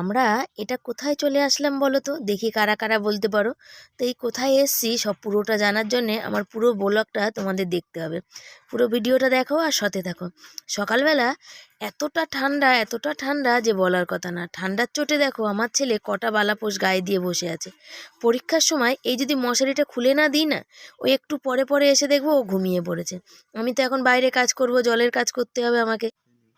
আমরা এটা কোথায় চলে আসলাম বলো তো দেখি কারা কারা বলতে পারো। তো এই কোথায় এসছি সব পুরোটা জানার জন্যে আমার পুরো ব্লগটা তোমাদের দেখতে হবে। পুরো ভিডিওটা দেখো আর সাথে থাকো। সকালবেলা এতটা ঠান্ডা এতটা ঠান্ডা যে বলার কথা না। ঠান্ডার চোটে দেখো আমার ছেলে কটা বালাপোষ গায়ে দিয়ে বসে আছে। পরীক্ষার সময় এই যদি মশারিটা খুলে না দিই না ওই একটু পরে পরে এসে দেখব ও ঘুমিয়ে পড়েছে। আমি তো এখন বাইরে কাজ করব, জলের কাজ করতে হবে আমাকে।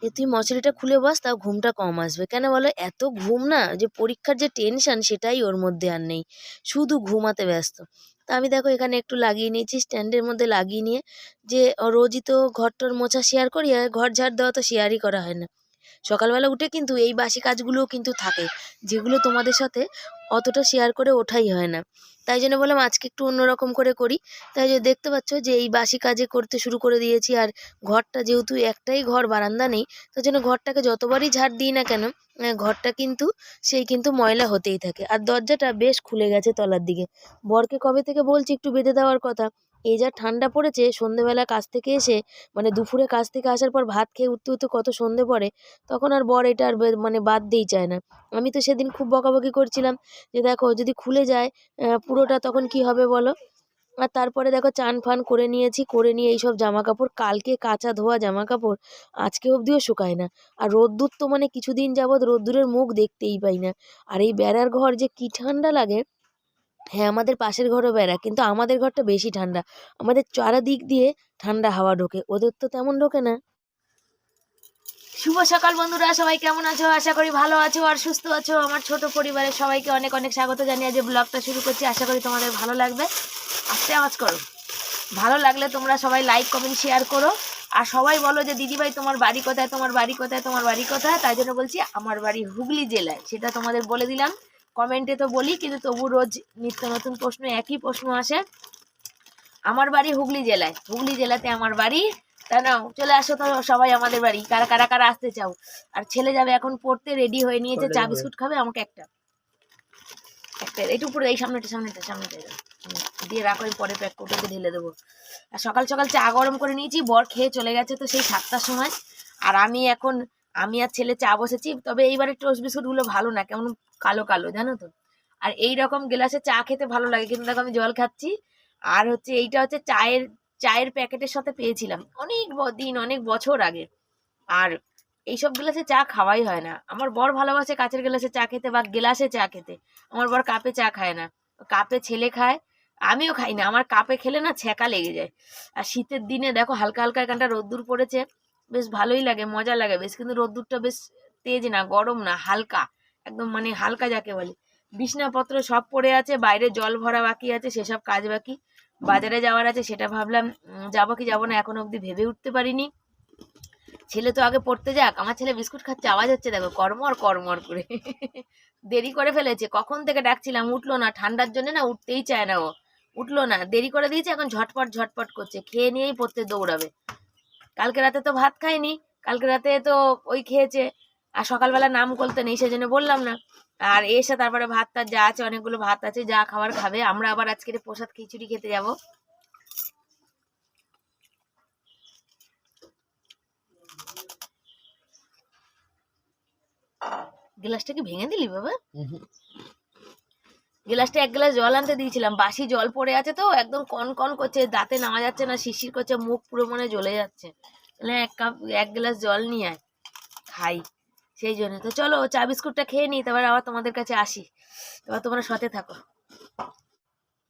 এ তুই মশারিটা খুলে বস, তাও ঘুমটা কম আসবে। কেন বলো? এত ঘুম না, যে পরীক্ষার যে টেনশন সেটাই ওর মধ্যে আর নেই। শুধু ঘুমাতে ব্যস্ত। তা আমি দেখো এখানে একটু লাগিয়ে নিয়েছি স্ট্যান্ডের মধ্যে লাগিয়ে নিয়ে, যে রোজই তো ঘরটর মোছা শেয়ার করি, আর ঘর ঝাড় দেওয়া তো শেয়ারই করা হয় না। সকালবেলা উঠে কিন্তু এই বাসি কাজগুলোও কিন্তু থাকে, যেগুলো তোমাদের সাথে অতটা শেয়ার করে ওঠাই হয় না। তাই জন্য বললাম, আজকে একটু অন্যরকম করে করি। তাই যে দেখতে পাচ্ছ যে এই বাসি কাজে করতে শুরু করে দিয়েছি। আর ঘরটা যেহেতু একটাই ঘর, বারান্দা নেই, তার জন্য ঘরটাকে যতবারই ঝাড় দিই না কেন ঘরটা কিন্তু, সেই কিন্তু ময়লা হতেই থাকে। আর দরজাটা বেশ খুলে গেছে তলার দিকে। বরকে কবে থেকে বলছি একটু বেঁধে দেওয়ার কথা। এই যা ঠান্ডা পড়েছে সন্ধেবেলা কাজ থেকে এসে মানে দুপুরে কাজ থেকে আসার পর ভাত খেয়ে উঠতে উঠতে কত সন্ধে পড়ে, তখন আর বর এটা আর মানে বাদ দিই চায় না। আমি তো সেদিন খুব বকাবকি করছিলাম যে দেখো যদি খুলে যায় পুরোটা তখন কি হবে বলো? আর তারপরে দেখো চান ফান করে নিয়েছি, করে নিয়ে এইসব জামা কাপড় কালকে কাঁচা ধোয়া জামা কাপড় আজকে অবধিও শুকায় না। আর রোদ্দুর তো মানে কিছুদিন যাবৎ রোদ্দুরের মুখ দেখতেই পাই না। আর এই বেড়ার ঘর যে কি ঠান্ডা লাগে হ্যাঁ আমাদের পাশের ঘরও বেড়া, কিন্তু আমাদের ঘরটা বেশি ঠান্ডা। আমাদের চারাদিক দিয়ে ঠান্ডা হাওয়া ঢোকে, ওদের তো তেমন ঢোকে না। শুভ সকাল বন্ধুরা, সবাই কেমন আছো? আশা করি ভালো আছো আর সুস্থ আছো। আমার ছোট পরিবারের সবাইকে অনেক অনেক স্বাগত জানিয়ে যে ব্লগটা শুরু করছি। আশা করি তোমাদের ভালো লাগবে। আস্তে আওয়াজ করো। ভালো লাগলে তোমরা সবাই লাইক, কমেন্ট, শেয়ার করো। আর সবাই বলো যে, দিদিভাই, তোমার বাড়ি কোথায়? তোমার বাড়ি কোথায়? তোমার বাড়ি কোথায়? তাই জন্য বলছি, আমার বাড়ি হুগলি জেলায়। সেটা তোমাদের বলে দিলাম। কমেন্টে তো বলি কিন্তু তবু রোজ নিত্য নতুন প্রশ্ন একই প্রশ্ন আসে। আমার বাড়ি হুগলি জেলায়। হুগলি জেলাতে আমার বাড়ি। তা নাও চলে আসো তো সবাই আমাদের বাড়ি। কারা কারা কারা আসতে চাও? আর ছেলে যাবে এখন পড়তে রেডি হয়ে নিয়েছে চা বিস্কুট খাবে আমাকে একটা। একটা একটু উপরে এই সামনেটা সামনেটা সামনেটা। দিয়ে রাখো আমি পরে প্যাক করে ঢেলে দেবো। আর সকাল সকাল চা গরম করে নিয়েছি বর খেয়ে চলে গেছে তো সেই সাতটার সময়। আর আমি এখন আমি আর ছেলে চা বসেছি, তবে এইবারে টোস্ট বিস্কুটগুলো ভালো না, কেমন কালো কালো, জানো তো? আর এই রকম গ্লাসে চা খেতে ভালো লাগে, কিন্তু দেখো আমি জল খাচ্ছি। আর হচ্ছে এইটা হচ্ছে চায়ের চায়ের প্যাকেটের সাথে পেয়েছিলাম, অনেক দিন, অনেক বছর আগে। আর এইসব গ্লাসে চা খাওয়াই হয় না। আমার বর ভালোবাসে কাচের গ্লাসে চা খেতে বা গ্লাসে চা খেতে। আমার বর কাপে চা খায় না। কাপে ছেলে খায়, আমিও খাই না। আমার কাপে খেলে না ছ্যাঁকা লেগে যায়। আর শীতের দিনে দেখো হালকা হালকা এখানটা রোদ্দুর পড়েছে। বেশ ভালোই লাগে, মজা লাগে বেশ। কিন্তু রোদ্দুরটা বেশ তেজ না, গরম না, হালকা। একদম মানে হালকা যাকে বলে। বিছনাপত্র সব পড়ে আছে, বাইরে জল ভরা বাকি আছে, সেসব কাজ বাকি। বাজারে যাওয়ার আছে, সেটা ভাবলাম যাব কি যাব না, এখন অবধি ভেবে উঠতে পারিনি। ছেলে তো আগে পড়তে যাক, আমার ছেলে বিস্কুট খাচ্ছে, আওয়াজ হচ্ছে, দেখো কর্মর কর্মর করে। দেরি করে ফেলেছে, কখন থেকে ডাকছিলাম, উঠল না, ঠান্ডার জন্য না উঠতেই চায় না ও। উঠল না, দেরি করে দিয়েছে, এখন ঝটপট ঝটপট করছে, খেয়ে নিয়েই পড়তে দৌড়াবে। কালকে রাতে তো ভাত খায়নি কালকে রাতে তো ওই খেয়েছে। আর সকালবেলা নাম করতে নেই, সেজন্য বললাম না। আর এসে তারপরে ভাত টাত যা আছে, অনেকগুলো ভাত আছে, যা খাবার খাবে। আমরা আবার আজকে প্রসাদ খিচুড়ি খেতে যাব। গ্লাসটা কি ভেঙে দিলি বাবা? গ্লাসটা এক গ্লাস জল আনতে দিয়েছিলাম। বাসি জল পড়ে আছে তো, একদম কন কন করছে, দাঁতে নামা যাচ্ছে না শিশির করছে, মুখ পুরো মনে জ্বলে যাচ্ছে। তাহলে এক কাপ, এক গ্লাস জল নিয়ে আয়, খাই। সেই জন্য। তো চলো, চা বিস্কুটটা খেয়ে নিই তারপর আবার তোমাদের কাছে আসি। এবার তোমরা সাথে থাকো।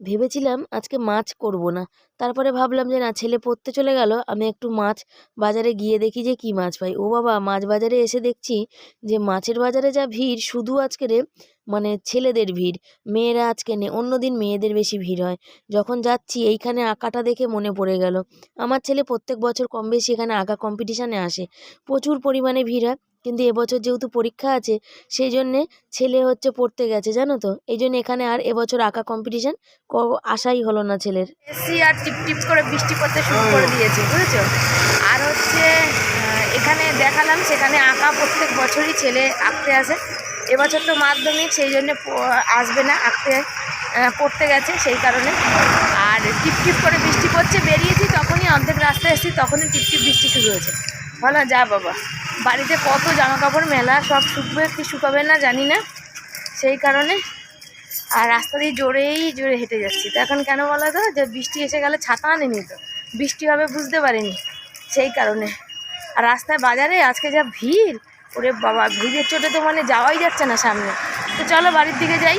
ভেবেছিলাম আজকে মাছ করব না। তারপরে ভাবলাম যে, না, ছেলে পড়তে চলে গেল, আমি একটু মাছ বাজারে গিয়ে দেখি যে কি মাছ পাই। ও বাবা, মাছ বাজারে এসে দেখছি যে, মাছের বাজারে যা ভিড়, শুধু আজকে রে মানে ছেলেদের ভিড়, মেয়েরা আজকে নেই অন্যদিন মেয়েদের বেশি ভিড় হয়। যখন যাচ্ছি, এইখানে আঁকাটা দেখে মনে পড়ে গেল। আমার ছেলে প্রত্যেক বছর কম বেশি এখানে আঁকা কম্পিটিশানে আসে। প্রচুর পরিমাণে ভিড় হয়। কিন্তু এবছর যেহেতু পরীক্ষা আছে সেই জন্যে ছেলে হচ্ছে পড়তে গেছে জানো তো? এই জন্য এখানে আর এবছর আঁকা কম্পিটিশান আশাই হলো না ছেলের। এসি আর টিপ টিপ করে বৃষ্টি পড়তে শুরু করে দিয়েছে বুঝেছ? আর হচ্ছে এখানে দেখালাম সেখানে আঁকা প্রত্যেক বছরই ছেলে আঁকতে আসে। এবছর তো মাধ্যমিক সেই জন্য আসবে না আঁকতে আহ, পড়তে গেছে সেই কারণে। আর টিপ টিপ করে বৃষ্টি পড়ছে বেরিয়েছি তখনই অর্ধেক রাস্তায় এসেছি তখনই টিপ টিপ বৃষ্টি শুরু হয়েছে। বলো যা বাবা। বাড়িতে কত জামা কাপড় মেলা সব শুকবে কি শুকাবে না জানি না। সেই কারণে আর রাস্তা দিয়ে জোরেই জোরে হেঁটে যাচ্ছি। তো এখন কেন বলো তো? যে বৃষ্টি এসে গেলে ছাতা আনেনি তো। বৃষ্টি হবে বুঝতে পারিনি। সেই কারণে। আর রাস্তায় বাজারে আজকে যা ভিড়, ওরে বাবা, ভিড়ের চোটে তো মানে যাওয়াই যাচ্ছে না সামনে। তো চলো বাড়ির দিকে যাই।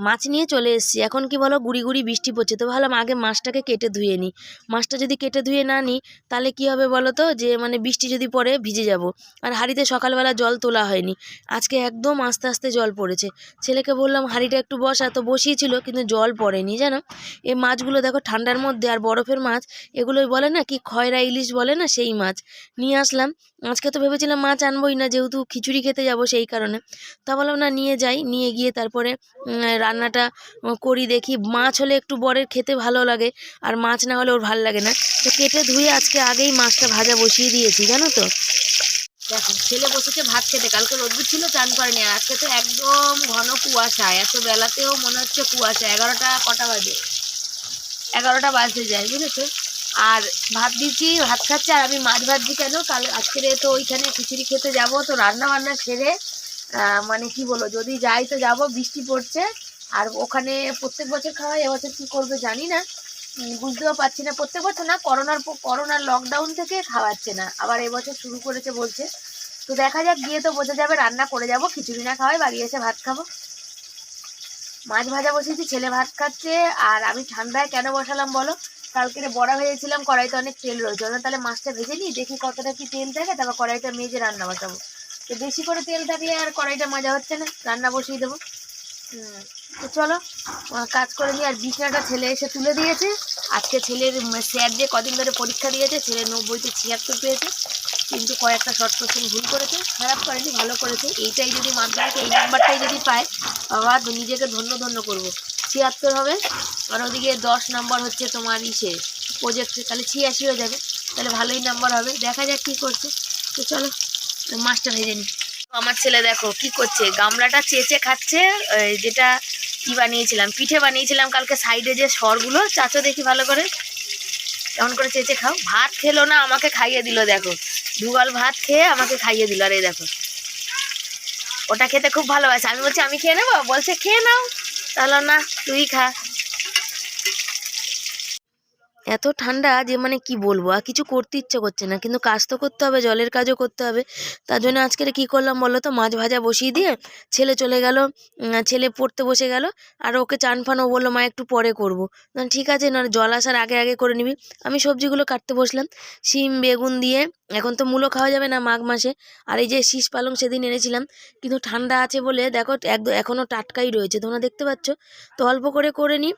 মাছ নিয়ে চলে এসেছি। এখন কি বলো, গুড়ি গুড়ি বৃষ্টি পড়ছে। তো ভাবলাম আগে মাছটাকে কেটে ধুয়ে নিই। মাছটা যদি কেটে ধুয়ে না নিই, তাহলে কি হবে বলো তো? যে মানে বৃষ্টি যদি পড়ে, ভিজে যাব। আর হাঁড়িতে সকালবেলা জল তোলা হয়নি। আজকে একদম আস্তে আস্তে জল পড়েছে। ছেলেকে বললাম, হাঁড়িটা একটু বসা। তো বসিয়েছিল, কিন্তু জল পড়েনি, জানো? এই মাছগুলো দেখো ঠান্ডার মধ্যে, আর বরফের মাছ, এগুলোই বলে না কি, খয়রা ইলিশ বলে না, সেই মাছ। নিয়ে আসলাম। আজকে তো ভেবেছিলাম মাছ আনবোই না, যেহেতু খিচুড়ি খেতে যাব সেই কারণে। তা বললাম না, নিয়ে যাই, নিয়ে গিয়ে তারপরে রান্নাটা করি দেখি। মাছ হলে একটু বরের খেতে ভালো লাগে, আর মাছ না হলে ওর ভালো লাগে না। তো কেটে ধুয়ে আজকে আগেই মাছটা ভাজা বসিয়ে দিয়েছি, জানো তো? দেখো, ছেলে বসেছে ভাত খেতে, কালকে রোদ্দুর ছিল, চান করেনি, আর আজকে তো একদম ঘন কুয়াশা এত বেলাতেও মনে হচ্ছে কুয়াশা, এগারোটা কটা বাজে? এগারোটা বাজতে যায়, বুঝেছ? আর ভাত দিচ্ছি, ভাত খাচ্ছে, আর আমি মাছ ভাজছি কেন? কাল আজকের তো ওইখানে খিচুড়ি খেতে যাব, তো রান্না বান্না সেরে মানে কি বলো যদি যাই তো যাব, বৃষ্টি পড়ছে, আর ওখানে প্রত্যেক বছর খাওয়াই এবছর কি করবে জানি না বুঝতেও পারছি না, প্রত্যেক বছর না, করোনার করোনার লকডাউন থেকে খাওয়াচ্ছে না, আবার এবছর শুরু করেছে বলছে, তো দেখা যাক, গিয়ে তো বোঝা যাবে, রান্না করে যাব, খিচুড়ি না খাওয়াই বাড়ি এসে ভাত খাব। মাছ ভাজা বসিয়েছি, ছেলে ভাত খাচ্ছে, আর আমি ঠান্ডায় কেন বসালাম বলো? কালকে বড়া ভেজেছিলাম, কড়াইতে অনেক তেল রয়েছে। ওটা তাহলে মাছটা ভেজে নিই দেখি কতটা কি তেল থাকে, তারপর কড়াইটা মেজে রান্না বসাবো। তো বেশি করে তেল থাকলে আর কড়াইটা মাজা হচ্ছে না, রান্না বসিয়ে দেবো। তো চলো কাজ করে নিই। আর বিছনাটা ছেলে এসে তুলে দিয়েছে। আজকে ছেলের স্যার যে কদিন ধরে পরীক্ষা দিয়েছে, ছেলে নব্বইতে ছিয়াত্তর পেয়েছে। কিন্তু কয়েকটা শর্ট কোশ্চেন ভুল করেছে, খারাপ করেনি, ভালো করেছে। এইটাই যদি মাধ্যমিকে এই নাম্বারটাই যদি পায়, বাবা নিজেকে ধন্য ধন্য করব। ছিয়াত্তর হবে। আর ওদিকে দশ নাম্বার হচ্ছে তোমার ইসে। প্রজেক্টে তাহলে ছিয়াশি হয়ে যাবে। তাহলে ভালোই নাম্বার হবে। দেখা যাক কী করছে। তো চলো মাছটা ভেজে নিই আমার ছেলে দেখো কি করছে। গামলাটা চেঁচে খাচ্ছে যেটা কি বানিয়েছিলাম, পিঠে বানিয়েছিলাম কালকে সাইডে যে সরগুলো। চাচো দেখি ভালো করে। কেমন করে চেঁচে খাও। ভাত খেলো না, আমাকে খাইয়ে দিল, দেখো। দুগাল ভাত খেয়ে আমাকে খাইয়ে দিল, আর এই দেখো। ওটা খেতে খুব ভালোবাসে। আমি বলছি, আমি খেয়ে নেব? বলছে, খেয়ে নাও। তাহলে না তুই খা এত ঠান্ডা যে মানে কি বলব? আর কিছু করতে ইচ্ছে করছে না। কিন্তু কাজ তো করতে হবে, জলের কাজও করতে হবে। তার জন্য আজকে কি করলাম বলো তো? মাছ ভাজা বসিয়ে দিয়ে ছেলে চলে গেল ছেলে পড়তে বসে গেল। আর ওকে চান ফান ও বলল, মা, একটু পরে করব। ঠিক আছে, না, জল আসার আগে আগে করে নিবি। আমি সবজিগুলো কাটতে বসলাম। শিম, বেগুন দিয়ে, এখন তো মূলো খাওয়া যাবে না মাঘ মাসে। আর এই যে শীষ পালং সেদিন এনেছিলাম, কিন্তু ঠান্ডা আছে বলে দেখো একদম এখনও টাটকাই রয়েছে। তোমরা দেখতে পাচ্ছ? তো অল্প করে করে নিই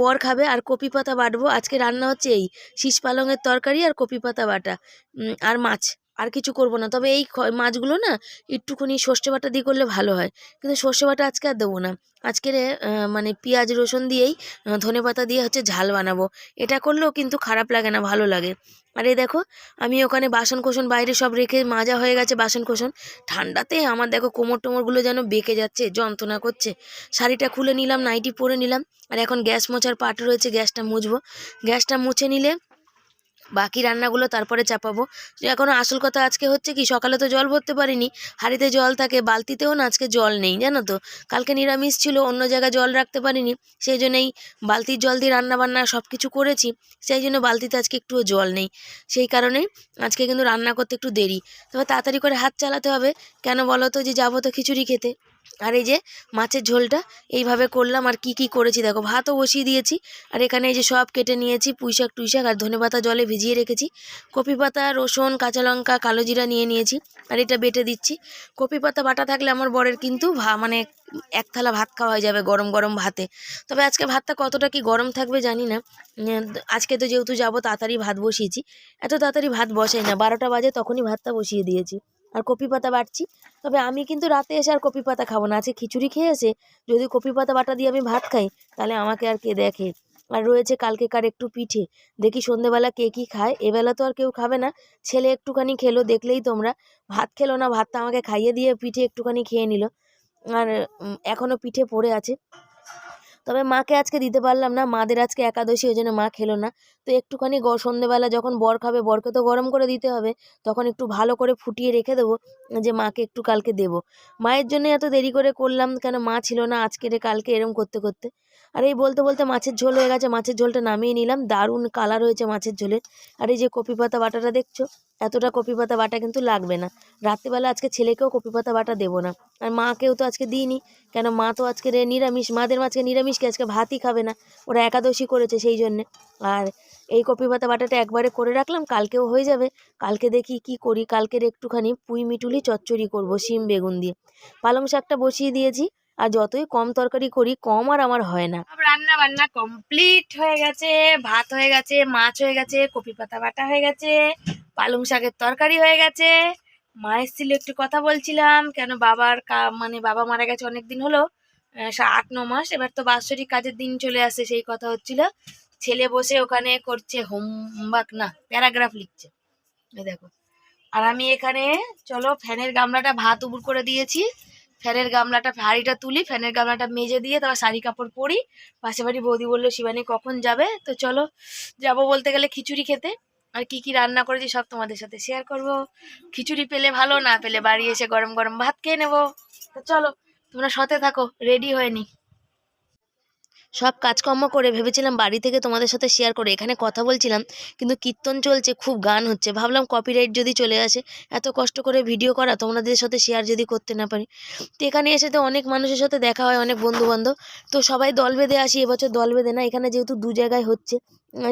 বর খাবে আর কপি পাতা বাটবো। আজকে রান্না হচ্ছে এই। শীষ পালংয়ের তরকারি আর কপি পাতা বাটা। আর মাছ। আর কিছু করব না। তবে এই মাছগুলো না একটুখানি সর্ষে বাটা দিয়ে করলে ভালো হয়। কিন্তু সর্ষে বাটা আজকে আর দেবো না। আজকে মানে পেঁয়াজ, রসুন দিয়েই ধনে পাতা দিয়ে হচ্ছে ঝাল বানাবো। এটা করলেও কিন্তু খারাপ লাগে না, ভালো লাগে। আর এই দেখো, আমি ওখানে বাসন বাইরে সব রেখে মাজা হয়ে গেছে বাসন ঠান্ডাতে আমার দেখো কোমর টোমরগুলো যেন বেঁকে যাচ্ছে, যন্ত্রণা করছে। শাড়িটা খুলে নিলাম, নাইটি পরে নিলাম। আর এখন গ্যাস মোছার পাট রয়েছে, গ্যাসটা মুছবো। গ্যাসটা মুছে নিলে বাকি রান্নাগুলো তারপরে চাপাবো। এখনও আসল কথা আজকে হচ্ছে কি, সকালে তো জল ভরতে পারিনি, হাঁড়িতে জল থাকে, বালতিতেও না আজকে জল নেই, জানো তো? কালকে নিরামিষ ছিল, অন্য জায়গায় জল রাখতে পারিনি, সেই জন্যই বালতির জল দিয়ে রান্না বান্না সব কিছু করেছি, সেই জন্য বালতিতে আজকে একটুও জল নেই। সেই কারণে আজকে কিন্তু রান্না করতে একটু দেরি। তবে তাড়াতাড়ি করে হাত চালাতে হবে, কেন বলো তো যে যাব তো খিচুড়ি খেতে? আর এই যে মাছের ঝোলটা এইভাবে করলাম আর কি কি করেছি দেখো, ভাতও বসিয়ে দিয়েছি। আর এখানে এই যে সব কেটে নিয়েছি পুঁইশাক টুইশাক আর ধনেপাতা জলে ভিজিয়ে রেখেছি। কপি পাতা, রসুন, কাঁচা লঙ্কা, কালো জিরা নিয়ে নিয়েছি আর এটা বেটে দিচ্ছি। কপি পাতা বাটা থাকলে আমার বরের কিন্তু ভা মানে এক থালা ভাত খাওয়া হয়ে যাবে গরম গরম ভাতে। তবে আজকে ভাতটা কতটা কি গরম থাকবে জানি না। আজকে তো যেহেতু যাব তাড়াতাড়ি ভাত বসিয়েছি। এত তাড়াতাড়ি ভাত বসাই না, বারোটা বাজে তখনই ভাতটা বসিয়ে দিয়েছি। আর কপি পাতা বাটছি। তবে আমি কিন্তু রাতে এসে আর কপি পাতা খাব না। আজকে খিচুড়ি খেয়ে এসে যদি কপি পাতা বাটা দিয়ে আমি ভাত খাই, তাহলে আমাকে আর কে দেখে? আর রয়েছে কালকেকার একটু পিঠে। দেখি সন্ধেবেলা কে কী খায়? এবেলা তো আর কেউ খাবে না। ছেলে একটুখানি খেলো, দেখলেই তোমরা। ভাত খেলো না, ভাতটা আমাকে খাইয়ে দিয়ে পিঠে একটুখানি খেয়ে নিল। আর এখনও পিঠে পড়ে আছে। তবে মাকে আজকে দিতে পারলাম না। মাদের আজকে একাদশী, ওই জন্য মা খেলো না। তো একটুখানি গ সন্ধেবেলা যখন বর খাবে, বরকে তো গরম করে দিতে হবে। তখন একটু ভালো করে ফুটিয়ে রেখে দেবো, যে মাকে একটু কালকে দেবো। মায়ের জন্য এত দেরি করে করলাম, কেন মা ছিল না আজকে রে কালকে এরম করতে করতে। আর এই বলতে বলতে মাছের ঝোল হয়ে গেছে, মাছের ঝোলটা নামিয়ে নিলাম। দারুণ কালার হয়েছে মাছের ঝোলের আর এই যে কপি পাতা বাটাটা দেখছ? এতটা কপি পাতা বাটা কিন্তু লাগবে না। রাত্রিবেলা আজকে ছেলেকেও কপি পাতা বাটা দেবো না। আর মাকেও তো আজকে দিইনি। কেন মা তো আজকে নিরামিষ, মাদের মাঝকে নিরামিষ কি আজকে ভাতই খাবে না? ওরা একাদশী করেছে সেই জন্যে। আর এই কপি পাতা বাটাটা একবারে করে রাখলাম, কালকেও হয়ে যাবে। কালকে দেখি কি করি। কালকের একটুখানি পুঁই মিটুলি চচ্চড়ি করব, শিম বেগুন দিয়ে। পালং শাকটা বসিয়ে দিয়েছি। আর যতই কম তরকারি করি, কম আর আমার হয় না। রান্না বান্না কমপ্লিট হয়ে গেছে, ভাত হয়ে গেছে, মাছ হয়ে গেছে, কপি পাতা বাটা হয়ে গেছে, পালং শাকের তরকারি হয়ে গেছে। মা এসেছিল, একটু কথা বলছিলাম, কেন বাবার মানে বাবা মারা গেছে অনেক দিন হলো আট, ন মাস। এবার তো বাৎসরিক কাজের দিন চলে আসে, সেই কথা হচ্ছিল। ছেলে বসে ওখানে করছে হোমওয়ার্ক, না, প্যারাগ্রাফ লিখছে। দেখো। আর আমি এখানে, চলো, ফ্যানের গামলাটা ভাত উবুর করে দিয়েছি। ফ্যানের গামলাটা, হাঁড়িটা তুলি, ফ্যানের গামলাটা মেজে দিয়ে তারপর শাড়ি কাপড় পরি। পাশে বাড়ি বৌদি বলল, শিবানী, কখন যাবে? তো চলো, যাব বলতে গেলে খিচুড়ি খেতে। আর কি কি রান্না করেছি সব তোমাদের সাথে শেয়ার করব। খিচুড়ি পেলে ভালো, না পেলে বাড়ি এসে গরম গরম ভাত খেয়ে নেব। তো চলো, তোমরা সতে থাকো রেডি হয়ে নি। সব কাজকর্ম করে ভেবেছিলাম বাড়ি থেকে তোমাদের সাথে শেয়ার করে, এখানে কথা বলছিলাম, কিন্তু কীর্তন চলছে, খুব গান হচ্ছে। ভাবলাম কপিরাইট যদি চলে আসে, এত কষ্ট করে ভিডিও করা, তোমাদের সাথে শেয়ার যদি করতে না পারি। তো এখানে এসে তো অনেক মানুষের সাথে দেখা হয়, অনেক বন্ধু বান্ধব তো সবাই দল বেঁধে আসি, এবছর দল বেঁধে না, এখানে যেহেতু দু জায়গায় হচ্ছে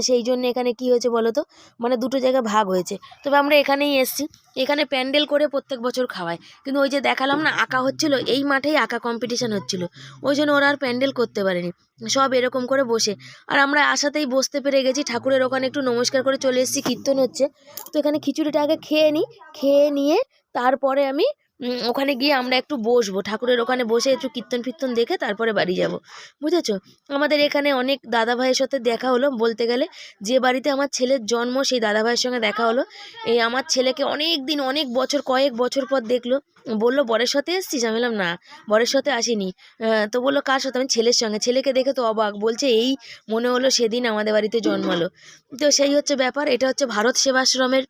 সেই জন্য এখানে কি হয়েছে বলো তো? মানে দুটো জায়গায় ভাগ হয়েছে। তবে আমরা এখানেই এসছি। এখানে প্যান্ডেল করে প্রত্যেক বছর খাওয়ায়। কিন্তু ওই যে দেখালাম না, আঁকা হচ্ছিল, এই মাঠেই আঁকা কম্পিটিশান হচ্ছিল। ওই জন্য ওরা আর প্যান্ডেল করতে পারেনি। সব এরকম করে বসে। আর আমরা আশাতেই বসতে পেরে গেছি। ঠাকুরের ওখানে একটু নমস্কার করে চলে এসেছি, কীর্তন হচ্ছে। তো এখানে খিচুড়িটা আগে খেয়ে নিই। খেয়ে নিয়ে তারপরে আমি ওখানে গিয়ে আমরা একটু বসবো। ঠাকুরের ওখানে বসে একটু কীর্তন ফির্তন দেখে তারপরে বাড়ি যাব। বুঝেছ? আমাদের এখানে অনেক দাদা ভাইয়ের সাথে দেখা হলো বলতে গেলে। যে বাড়িতে আমার ছেলের জন্ম, সেই দাদা ভাইয়ের সঙ্গে দেখা হলো। এই আমার ছেলেকে অনেক দিন, অনেক বছর, কয়েক বছর পর দেখল। বলল, বরের সাথে এসছিস? আমি বললাম, না, বরের সাথে আসিনি। তো বলল, কার সাথে? আমি ছেলের সঙ্গে। ছেলেকে দেখে তো অবাক। বলছে, এই মনে হলো সেদিন আমাদের বাড়িতে জন্মালো তো সেই হচ্ছে ব্যাপার। এটা হচ্ছে ভারত সেবাশ্রমের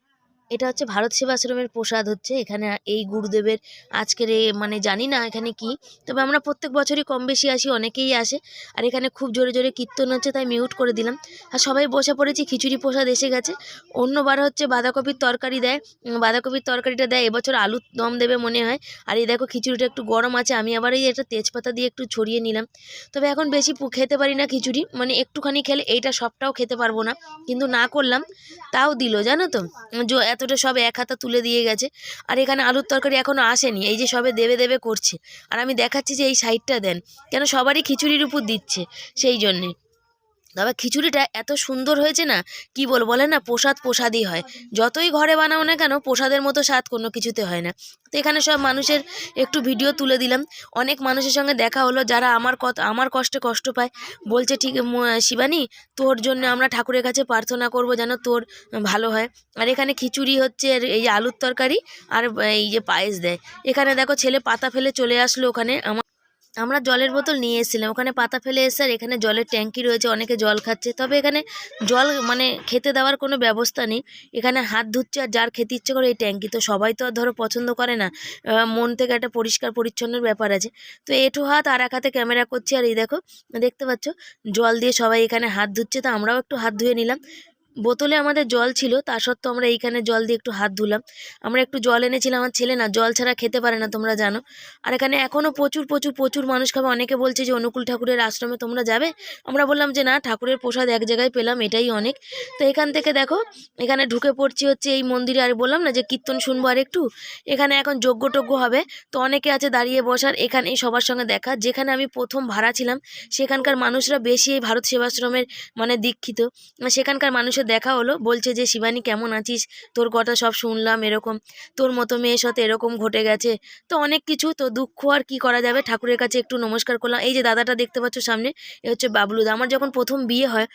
এটা হচ্ছে ভারত সেবাশ্রমের প্রসাদ হচ্ছে। এখানে এই গুরুদেবের আজকের মানে জানি না এখানে কি, তবে আমরা প্রত্যেক বছরই কম বেশি আসি, অনেকেই আসে। আর এখানে খুব জোরে জোরে কীর্তন হচ্ছে, তাই মিউট করে দিলাম। আর সবাই বসে পড়েছি, খিচুড়ি প্রসাদ এসে গেছে। অন্যবার হচ্ছে বাঁধাকপির তরকারি দেয়। বাঁধাকপির তরকারিটা দেয়। এবছর আলুর দম দেবে মনে হয়। আর এই দেখো খিচুড়িটা একটু গরম আছে, আমি আবার এই একটা তেজপাতা দিয়ে একটু ছড়িয়ে নিলাম। তবে এখন বেশি খেতে পারি না খিচুড়ি। মানে একটুখানি খেলে এইটা সবটাও খেতে পারব না। কিন্তু না করলাম, তাও দিল, জানো তো? এতটা সব এক হাতা তুলে দিয়ে গেছে। আর এখানে আলুর তরকারি এখনও আসেনি। এই যে সবে দেবে দেবে করছে। আর আমি দেখাচ্ছি যে এই সাইডটা দেন। কেন সবারই খিচুড়ির উপর দিচ্ছে। সেই জন্যে। তবে খিচুড়িটা এত সুন্দর হয়েছে না, কি বল বলে না, প্রসাদ প্রসাদই হয়। যতই ঘরে বানাও না কেন, প্রসাদের মতো স্বাদ কোনো কিছুতে হয় না। তো এখানে সব মানুষের একটু ভিডিও তুলে দিলাম। অনেক মানুষের সঙ্গে দেখা হলো, যারা আমার কত, আমার কষ্টে কষ্ট পায়। বলছে, ঠিক শিবানী, তোর জন্য আমরা ঠাকুরের কাছে প্রার্থনা করব যেন তোর ভালো হয়। আর এখানে খিচুড়ি হচ্ছে এই আলুর তরকারি, আর এই যে পায়েস দেয়। এখানে দেখো, ছেলে পাতা ফেলে চলে আসলো ওখানে। আমার আমরা জলের বোতল নিয়ে এসেছিলাম। ওখানে পাতা ফেলে এসে আর এখানে জলের ট্যাঙ্কি রয়েছে, অনেকে জল খাচ্ছে। তবে এখানে জল মানে খেতে দেওয়ার কোনো ব্যবস্থা নেই। এখানে হাত ধুচ্ছে আর যার খেতে ইচ্ছে করে এই ট্যাঙ্কি। তো সবাই তো আর ধরো পছন্দ করে না। মন থেকে একটা পরিষ্কার পরিচ্ছন্নের ব্যাপার আছে। তো এটু হাত আর এক হাতে ক্যামেরা করছি আর এই দেখো, দেখতে পাচ্ছ? জল দিয়ে সবাই এখানে হাত ধুচ্ছে। তো আমরাও একটু হাত ধুয়ে নিলাম। বোতলে আমাদের জল ছিল, তা সত্ত্বেও আমরা এইখানে জল দিয়ে একটু হাত ধুলাম। আমরা একটু জল এনেছিলাম, আমার ছেলে না, জল ছাড়া খেতে পারে না, তোমরা জানো। আর এখানে এখনও প্রচুর প্রচুর প্রচুর মানুষ খাবে। অনেকে বলছে যে, অনুকূল ঠাকুরের আশ্রমে তোমরা যাবে? আমরা বললাম যে, না, ঠাকুরের প্রসাদ এক জায়গায় পেলাম, এটাই অনেক। তো এখান থেকে দেখো, এখানে ঢুকে পড়ছি হচ্ছে এই মন্দিরে, আর বললাম না যে, কীর্তন শুনব আর একটু। এখানে এখন যজ্ঞ টজ্ঞ হবে, তো অনেকে আছে দাঁড়িয়ে বসার এখানে সবার সঙ্গে দেখা। যেখানে আমি প্রথম ভাড়া ছিলাম, সেখানকার মানুষরা বেশি এই ভারত সেবাশ্রমের মানে দীক্ষিত। সেখানকার মানুষের দেখা হলো, বলছে যে, শিবানী, কেমন আছিস? তোর কথা সব শুনলাম এরকম। তোর মতো মেয়ের সাথে এরকম ঘটে গেছে। তো অনেক কিছু, তো দুঃখ আর কি করা যাবে? ঠাকুরের কাছে একটু নমস্কার করলাম। এই যে দাদাটা দেখতে পাচ্ছ সামনে, এ হচ্ছে বাবলুদা আমার যখন প্রথম বিয়ে হয়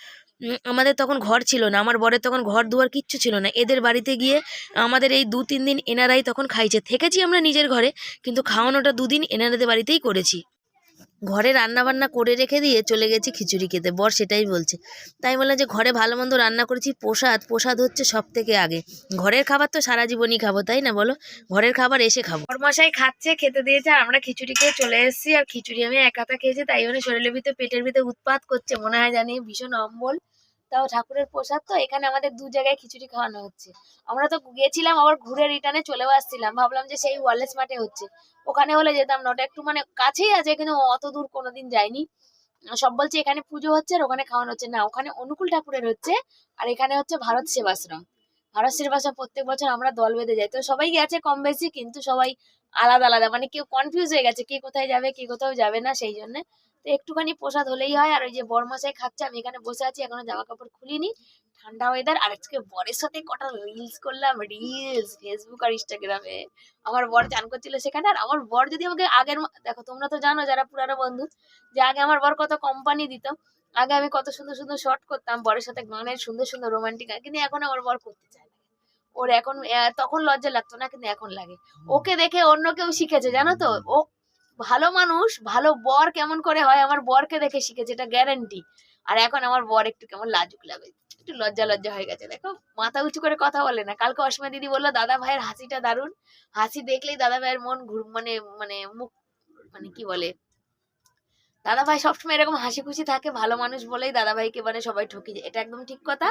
আমাদের তখন ঘর ছিল না। আমার বরের তখন ঘর দুয়ার কিচ্ছু ছিল না। এদের বাড়িতে গিয়ে আমাদের এই দু তিন দিন এনারাই তখন খাইছে। থেকেছি আমরা নিজের ঘরে, কিন্তু খাওয়ানোটা দুদিন এনারাদের বাড়িতেই করেছি। ঘরে রান্না বান্না করে রেখে দিয়ে চলে গেছি খিচুড়ি খেতে। বর সেটাই বলছে। তাই বললাম যে ঘরে ভালো মন্দ রান্না করেছি, প্রসাদ প্রসাদ হচ্ছে সব থেকে আগে। ঘরের খাবার তো সারা জীবনই খাব, তাই না বলো? ঘরের খাবার এসে খাব। বরমশাই খাচ্ছে, খেতে দিয়েছে, আর আমরা খিচুড়ি খেয়ে চলে এসেছি। আর খিচুড়ি আমি একাতা খেয়েছি, তাই জন্য শরীরের ভিতরে, পেটের ভিতরে উৎপাত করছে, মনে হয় জানি ভীষণ অম্বল। তাও ঠাকুরের প্রসাদ তো, এখানে আমাদের দু জায়গায় খিচুড়ি খাওয়ানো হচ্ছে। আমরা তো গেছিলাম আবার ঘুরে রিটার্নে চলেও আসছিলাম। ভাবলাম যে সেই ওয়ারলেস মাঠে হচ্ছে। ওখানে হলে যেতাম না ওটা একটু মানে কাছেই আছে, কিন্তু অত দূর কোনোদিন যাইনি। সব বলছে, এখানে পুজো হচ্ছে আর ওখানে খাওয়ানো হচ্ছে। না, ওখানে অনুকূল ঠাকুরের হচ্ছে, আর এখানে হচ্ছে ভারত সেবাশ্রম। ভারত সেবাশ্রম প্রত্যেক বছর আমরা দল বেঁধে যাই। তো সবাই গেছে কম বেশি, কিন্তু সবাই আলাদা আলাদা। মানে কেউ কনফিউজ হয়ে গেছে, কে কোথায় যাবে, কে কোথাও যাবে না, সেই জন্য তো একটুখানি প্রসাদ হলেই হয়। আর ওই যে বরমশাই খাচ্ছে আমি এখানে বসে আছি এখনও জামা কাপড় খুলিনি। ঠান্ডা ওয়েদার আর আজকে বরের সাথে কটা রিলস করলাম রিলস ফেসবুক আর ইনস্টাগ্রামে আমার বর চান করছিল সেখানে আর আমার বর যদি আমাকে আগের দেখো তোমরা তো জানো যারা পুরানো বন্ধু যে আগে আমার বর কত কোম্পানি দিত। আগে আমি কত সুন্দর সুন্দর শর্ট করতাম বরের সাথে গানের সুন্দর সুন্দর রোমান্টিক কিন্তু এখন আমার বর করতে চায় না। ওর এখন তখন লজ্জা লাগতো না কিন্তু এখন লাগে। ওকে দেখে অন্য কেউ শিখেছে জানো তো? ও ভালো মানুষ, ভালো বর কেমন করে হয় আমার বরকে দেখে শিখেছে, এটা গ্যারান্টি আর এখন আমার বর একটু কেমন লাজুক লাগে, একটু লজ্জা লজ্জা হয়ে গেছে। দেখো, মাথা উঁচু করে কথা বলে না। কালকে অসীমা দিদি বলল, দাদা ভাইয়ের হাসিটা দারুণ। হাসি দেখলেই দাদা ভাইয়ের মন ঘুর মানে মানে মুখ মানে কি বলে? দাদা ভাই সবসময় এরকম হাসি খুশি থাকে, ভালো মানুষ বলেই দাদা ভাইকে মানে সবাই ঠকি যায়। এটা একদম ঠিক কথা।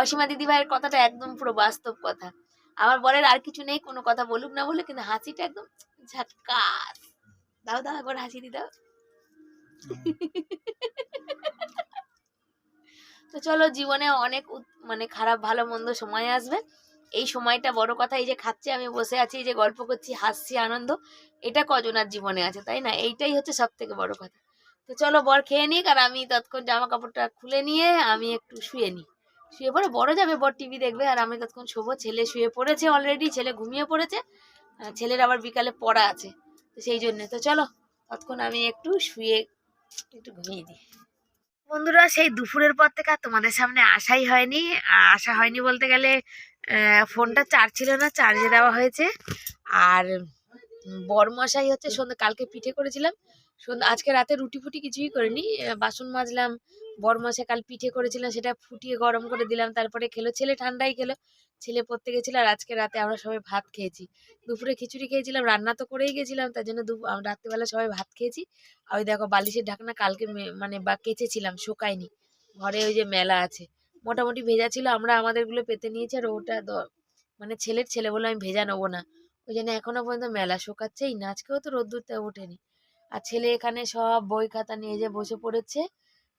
অসীমা দিদি ভাইয়ের কথাটা একদম পুরো বাস্তব কথা। আমার বরের আর কিছু নেই, কোনো কথা বলুক না বলে কিন্তু হাসিটা একদম ঝাটকাস দাও দাও একবার হাসি দি, দাও। তো চলো, জীবনে অনেক মানে খারাপ, ভালো, মন্দ সময় আসবে। এই সময়টা বড় কথা, এই যে খাচ্ছি, আমি বসে আছি, এই যে গল্প করছি, হাসছি, আনন্দ, এটা কজনার জীবনে আছে, তাই না? এইটাই হচ্ছে সব থেকে বড় কথা। তো চলো, বর খেয়ে নিক, আর আমি তৎক্ষণ জামা কাপড়টা খুলে নিয়ে আমি একটু শুয়ে নিই। শুয়ে পড়ে বড় যাবে, বর টিভি দেখবে, আর আমি তৎক্ষণ শোবো। ছেলে শুয়ে পড়েছে অলরেডি ছেলে ঘুমিয়ে পড়েছে। ছেলের আবার বিকালে পড়া আছে। তো সেই জন্য তো চলো তৎক্ষণ আমি একটু শুয়ে একটু ঘুমিয়ে দিই। বন্ধুরা, সেই দুপুরের পর থেকে আর তোমাদের সামনে আসাই হয়নি। আসা হয়নি বলতে গেলে ফোনটা চার্জ ছিল না, চার্জে দেওয়া হয়েছে। আর বরমশাই হচ্ছে সন্ধ্যে, কালকে পিঠে করেছিলাম। সন্ধ্যা, আজকে রাতে রুটি ফুটি কিছুই করিনি। বাসন মাজলাম বরমশাই কাল পিঠে করেছিলাম, সেটা ফুটিয়ে গরম করে দিলাম, তারপরে খেলো, ছেলে ঠান্ডাই খেলো, ছেলে পড়তে গেছিল আর আজকে রাতে আমরা সবাই ভাত খেয়েছি। দুপুরে খিচুড়ি খেয়েছিলাম, রান্না তো করেই গেছিলাম, তার জন্য রাত্রিবেলা সবাই ভাত খেয়েছি। আর ওই দেখো বালিশের ঢাকনা কালকে মানে বা কেচেছিলাম, শুকায়নি, ঘরে ওই যে মেলা আছে। মোটামুটি ভেজা ছিল, আমরা আমাদেরগুলো পেতে নিয়েছি আর ওটা মানে ছেলের ছেলে বলে আমি ভেজা নেব না। ওই জন্য এখনও পর্যন্ত মেলা শুকাচ্ছেই না, আজকেও তো রোদ্দুরটা ওঠেনি। আর ছেলে এখানে সব বই খাতা নিয়ে যে বসে পড়েছে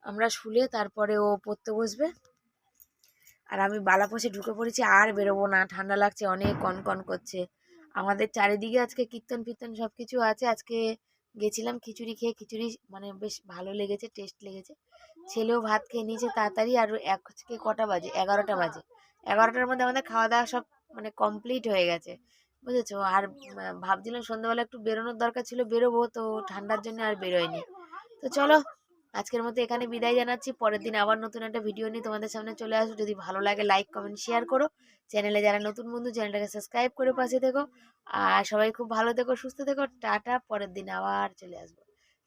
আমরা শুলে তারপরে ও পড়তে বসবে। আর আমি বালাপোষে ঢুকে পড়েছি, আর বেরোবো না, ঠান্ডা লাগছে, অনেক কনকন করছে। আমাদের চারিদিকে আজকে কীর্তন ফীর্তন সব কিছু আছে। আজকে গেছিলাম খিচুড়ি খেয়ে, খিচুড়ি মানে বেশ ভালো লেগেছে টেস্ট লেগেছে। ছেলেও ভাত খেয়ে নিয়েছে তাড়াতাড়ি, আর এক আজকে কটা বাজে? এগারোটা বাজে। এগারোটার মধ্যে আমাদের খাওয়া দাওয়া সব মানে কমপ্লিট হয়ে গেছে। বুঝেছ? আর ভাবছিলাম সন্ধ্যাবেলা একটু বেরোনোর দরকার ছিল, বেরোবো, তো ঠান্ডার জন্য আর বেরোয়নি। তো চলো আজকের মতো এখানে বিদায় জানাচ্ছি। পরের দিন আবার নতুন একটা ভিডিও নিয়ে তোমাদের সামনে চলে আসব। যদি ভালো লাগে লাইক কমেন্ট শেয়ার করো। চ্যানেলে যারা নতুন বন্ধু চ্যানেলটাকে সাবস্ক্রাইব করে পাশে থেকো। আর সবাই খুব ভালো থেকো, সুস্থ থেকো। টাটা, পরের দিন আবার চলে আসব।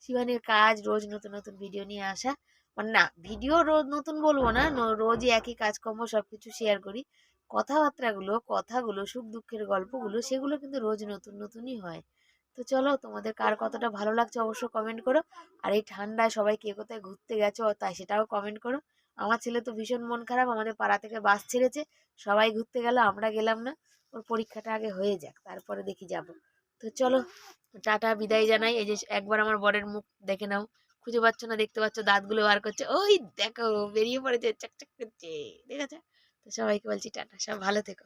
শিবানীর কাজ রোজ নতুন নতুন ভিডিও নিয়ে আসা। মানে না ভিডিও রোজ নতুন বলব না রোজই একই কাজকর্ম সব কিছু শেয়ার করি। কথাবার্তাগুলো, কথাগুলো সুখ দুঃখের গল্পগুলো, সেগুলো কিন্তু রোজ নতুন নতুনই হয়। তো চলো, তোমাদের কার কতটা ভালো লাগছে অবশ্য কমেন্ট করো। আর এই ঠান্ডায় সবাই কে কোথায় ঘুরতে গেছো তাই সেটাও কমেন্ট করো। আমার ছেলে তো ভীষণ মন খারাপ, আমাদের পাড়া থেকে বাস ছেড়েছে, সবাই ঘুরতে গেল, আমরা গেলাম না। ওর পরীক্ষাটা আগে হয়ে যাক, তারপরে দেখি যাব। তো চলো, টাটা, বিদায় জানাই। এই যে একবার আমার বরের মুখ দেখে নাও। খুঁজে পাচ্ছ না, দেখতে পাচ্ছ, দাঁতগুলো বার করছে। ওই দেখো, বেরিয়ে পড়েছে, চকচক করছে ঠিক আছে তো সবাইকে বলছি টাটা, সব ভালো থেকো।